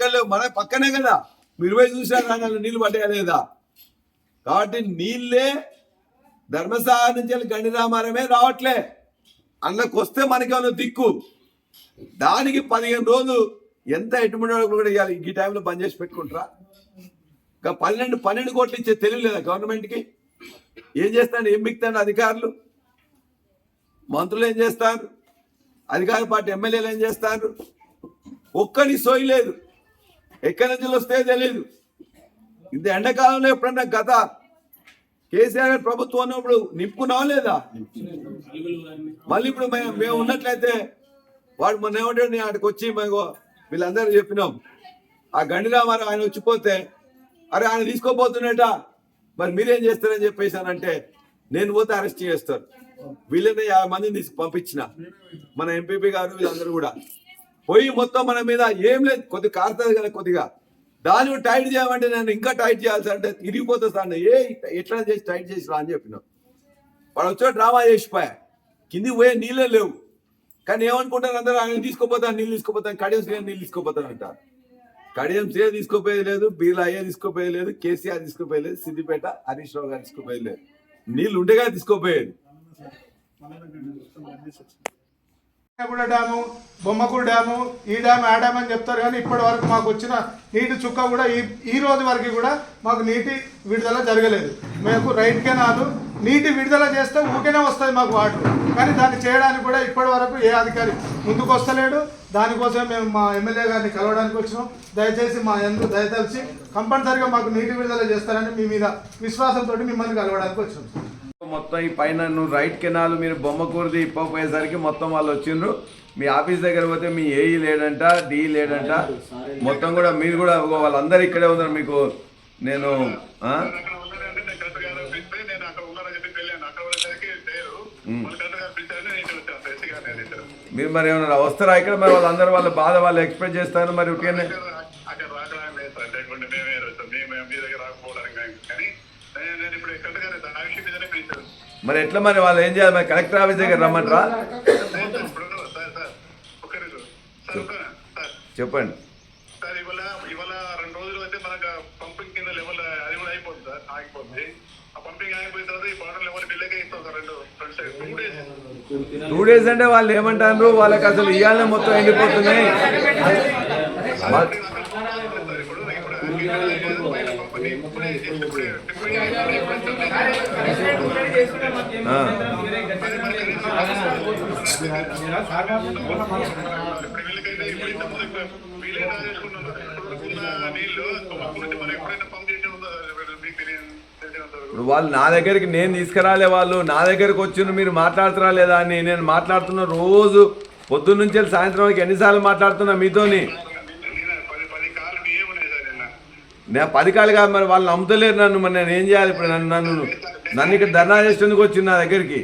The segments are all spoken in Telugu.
పడలేవు మన పక్కనే కదా. మీరు పోయి చూసారు దానిలో నీళ్ళు పడ్డాయా లేదా? కాబట్టి నీళ్ళే ధర్మసాగర్ నుంచి గణిరామారమే రావట్లే. అందులోకి వస్తే మనకేమైనా దిక్కు? దానికి పదిహేను రోజులు ఎంత ఎటువంటి కూడా ఇవ్వాలి? ఈ టైంలో బంద్ చేసి పెట్టుకుంటారా? ఇంకా పన్నెండు పన్నెండు కోట్లు ఇచ్చే తెలియలేదా గవర్నమెంట్కి? ఏం చేస్తాడు ఏం మిక్తాడు అధికారులు? మంత్రులు ఏం చేస్తారు? అధికార పార్టీ ఎమ్మెల్యేలు ఏం చేస్తారు? ఒక్కడి సోయి లేదు. ఎక్కడి నుంచి వస్తే తెలియదు ఇంత ఎండాకాలంలో ఎప్పుడన్నా గత కేసీఆర్ గారి ప్రభుత్వం ఉన్నప్పుడు నింపుకున్నావా లేదా? మళ్ళీ ఇప్పుడు మేము మేము ఉన్నట్లయితే వాడు మొన్న ఏమంటే నేను వచ్చి మేము వీళ్ళందరూ చెప్పినాం. ఆ గండిరామారు ఆయన వచ్చిపోతే అరే ఆయన తీసుకోపోతున్నట మరి మీరేం చేస్తారని చెప్పేసానంటే నేను పోతే అరెస్ట్ చేస్తారు. వీళ్ళని యాభై మందిని తీసుకు పంపించిన. మన ఎంపీపీ గారు వీళ్ళందరూ కూడా. పోయి మొత్తం మన మీద ఏం లేదు. కొద్ది కారుతుంది కదా కొద్దిగా. దాన్ని టైట్ చేయమంటే నేను ఇంకా టైట్ చేయాల్సి అంటే తిరిగిపోతా సార్ ఏ ఎట్లా చేసి టైట్ చేసి రా అని చెప్పిన వాడు వచ్చా డ్రామా చేసిపోయా. కింది పోయే నీళ్ళే లేవు. కానీ ఏమనుకుంటారు అందరూ? ఆయన తీసుకోపోతాను నీళ్ళు తీసుకోపోతాను కడియం శ్రేణి నీళ్ళు తీసుకోపోతాను అంటారు. కడియం శ్రేణి తీసుకోపోయేది లేదు బీర్లా అయ్యే తీసుకోపోయేది లేదు కేసీఆర్ తీసుకోపోయలేదు సిద్దిపేట హరీష్ రావు గారు తీసుకోపోయలేదు నీళ్ళు ఉండేగా తీసుకోపోయేది. కూడా డ్యాము బొమ్మకూరు డ్యాము ఈ డ్యామ్ ఆ డ్యామ్ అని చెప్తారు కానీ ఇప్పటి వరకు మాకు వచ్చిన నీటి చుక్క కూడా ఈ ఈ రోజు వరకు కూడా మాకు నీటి విడుదల జరగలేదు. మేము రైట్ కెనాలు నీటి విడుదల చేస్తే ఊరికేనే వస్తుంది మాకు వాటర్. కానీ దాన్ని చేయడానికి కూడా ఇప్పటి వరకు ఏ అధికారి ముందుకు వస్తలేడు. దానికోసం మేము మా ఎమ్మెల్యే గారిని కలవడానికి వచ్చినాం. దయచేసి మా ఎందు దయతలిచి కంపల్సరిగా మాకు నీటి విడుదల చేస్తారని మీ మీద విశ్వాసంతో మిమ్మల్ని కలవడానికి వచ్చినాం. మొత్తం ఈ పైన నువ్వు రైట్ కెనాలు మీరు బొమ్మ కూరది ఇప్పపోయేసరికి మొత్తం వాళ్ళు వచ్చిండ్రు. మీ ఆఫీస్ దగ్గర పోతే మీ ఏఈ లేడంట డి లేడంట. మొత్తం కూడా మీరు కూడా వాళ్ళందరూ ఇక్కడే ఉన్నారు మీకు. నేను మీరు మరి ఏమన్నా వస్తారా ఇక్కడ? మరి వాళ్ళందరూ వాళ్ళ బాధ వాళ్ళు ఎక్స్ప్లెయిన్ చేస్తారు మరి ఉట్టిగానే. మరి ఎట్లా మరి వాళ్ళు ఏం చేయాలి మరి కలెక్టర్ ఆఫీస్ దగ్గర రమ్మంటారా చెప్పండి సార్ ఇవాళ ఇవాళ రెండు రోజులు అయితే మనకు పంపింగ్ కింద లెవెల్ అది కూడా అయిపోతుంది సార్ ఆగిపోతుంది ఆ పంపింగ్ ఆగిపోయిన తర్వాత ఈ బార్డర్ లెవెల్ బిల్లకే ఇస్తాం సార్ రెండు రెండు side two days two days అంటే వాళ్ళు ఏమంటారు వాళ్ళకి అసలు ఇవ్వాలనే మొత్తం ఎండిపోతున్నాయి. ఇప్పుడు వాళ్ళు నా దగ్గరికి నేను తీసుకురాలే వాళ్ళు నా దగ్గరికి వచ్చిన మీరు మాట్లాడుతురా లేదా అని నేను మాట్లాడుతున్న రోజు. పొద్దున్నుంచి సాయంత్రం వరకు ఎన్నిసార్లు మాట్లాడుతున్నా మీతోని. నేను పది కాలు కాదు మరి వాళ్ళు నమ్ముతలేరు నన్ను మరి నేను ఏం చేయాలి ఇప్పుడు? నన్ను నన్ను నన్ను ఇక్కడ ధర్నా చేసేందుకు వచ్చింది నా దగ్గరికి.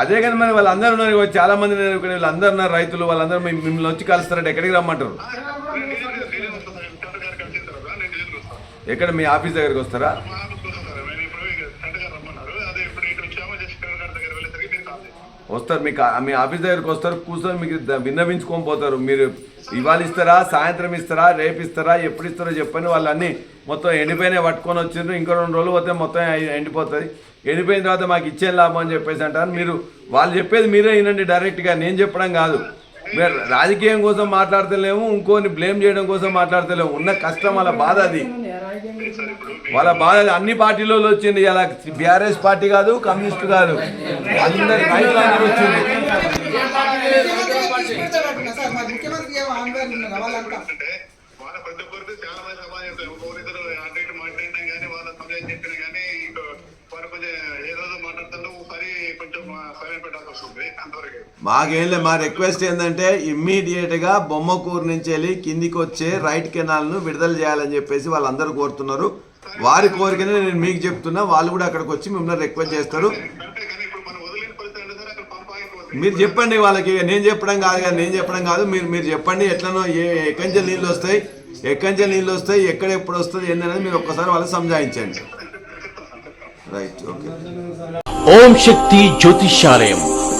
అదే కానీ మరి వాళ్ళందరూ ఉన్నారు చాలా మంది ఉన్నారు. ఇక్కడ వీళ్ళందరూ ఉన్నారు రైతులు వాళ్ళందరూ మిమ్మల్ని వచ్చి కలుస్తారంటే ఎక్కడికి రమ్మంటారు? దగ్గర వెళ్ళేసరికి నేను కాల్ చేశాను వస్తారు. మీకు మీ ఆఫీస్ దగ్గరికి వస్తారు. కూర్చొని మీకు విన్నవించుకొని పోతారు. మీరు ఇవాళ ఇస్తారా సాయంత్రం ఇస్తారా రేపు ఇస్తారా ఎప్పుడు ఇస్తారో చెప్పని వాళ్ళు అన్ని మొత్తం ఎండిపోయినాయి పట్టుకొని వచ్చిండ్రు ఇంకో రెండు రోజులు పోతే మొత్తం ఎండిపోతుంది. ఎండిపోయిన తర్వాత మాకు ఇచ్చే లాభం అని చెప్పేసి అంటారు. మీరు వాళ్ళు చెప్పేది మీరే వినండి డైరెక్ట్గా. నేను చెప్పడం కాదు. రాజకీయం కోసం మాట్లాడతలేము ఇంకోని బ్లేమ్ చేయడం కోసం మాట్లాడతలేము. ఉన్న కష్టం వాళ్ళ బాధ అది. వాళ్ళ బాధ అది. అన్ని పార్టీలలో వచ్చింది. ఇలా బీఆర్ఎస్ పార్టీ కాదు కమ్యూనిస్ట్ కాదు. అందరి రైతులందరూ వచ్చింది. మాకేంలే మా రిక్వెస్ట్ ఏంటంటే ఇమ్మీడియట్గా బొమ్మకూరు నుంచి వెళ్ళి కిందికి వచ్చే రైట్ కెనాల్ను విడుదల చేయాలని చెప్పేసి వాళ్ళందరూ కోరుతున్నారు. వారి కోరికనే నేను మీకు చెప్తున్నా వాళ్ళు కూడా అక్కడికి వచ్చి మిమ్మల్ని రిక్వెస్ట్ చేస్తారు. మీరు చెప్పండి వాళ్ళకి నేను చెప్పడం కాదు కానీ నేను చెప్పడం కాదు మీరు మీరు చెప్పండి ఎట్లనో ఏ ఎక్కడి నుంచి నీళ్ళు వస్తాయి ఎక్కడి నుంచి నీళ్ళు వస్తాయి ఎక్కడ ఎప్పుడు వస్తుంది ఏంటనేది మీరు ఒక్కసారి వాళ్ళకి సంజాయించండి. రైట్ ఓకే ఓం శక్తి జ్యోతిష్యాలయం.